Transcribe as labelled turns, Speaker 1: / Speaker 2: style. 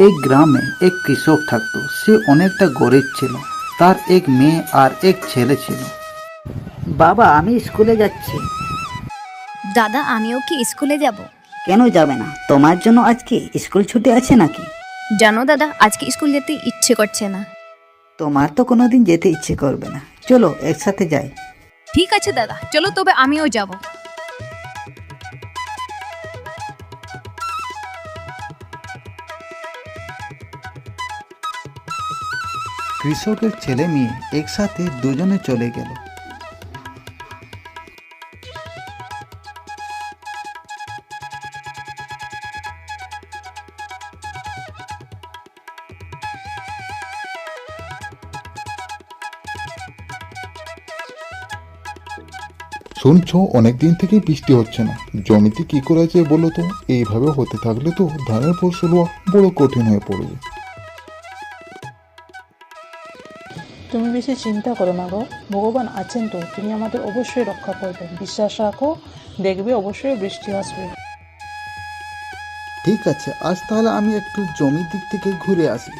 Speaker 1: এক গ্রামে এক কৃষক থাকতো। সে অনেকটা গরিব ছিল। তার এক মেয়ে আর এক ছেলে ছিল।
Speaker 2: বাবা আমি স্কুলে যাচ্ছি।
Speaker 3: দাদা আমিও কি স্কুলে যাব?
Speaker 2: কেন যাবে না? তোমার জন্য আজকে স্কুল ছুটি আছে নাকি?
Speaker 3: জানো দাদা আজকে স্কুল যেতে ইচ্ছে করছে না।
Speaker 2: তোমার তো কোনোদিন যেতে ইচ্ছে করবে না। চলো একসাথে যাই।
Speaker 3: ঠিক আছে দাদা চলো তবে আমিও যাব।
Speaker 1: কৃষকের ছেলে মেয়ে একসাথে দুজনে চলে গেল।
Speaker 4: শুনছো, অনেকদিন থেকে বৃষ্টি হচ্ছে না। জমিতে কি করা যায় বলো তো? এইভাবে হতে থাকলে তো ধানের ফসল বড় কঠিন হয়ে পড়বে।
Speaker 5: তুমি বেশি চিন্তা করো না গো। ভগবান আছেন তো, তিনি আমাদের অবশ্যই রক্ষা করবেন। বিশ্বাস রাখো, দেখবে অবশ্যই বৃষ্টি আসবে।
Speaker 1: ঠিক আছে, আজ তাহলে আমি একটু জমির দিক থেকে ঘুরে আসি।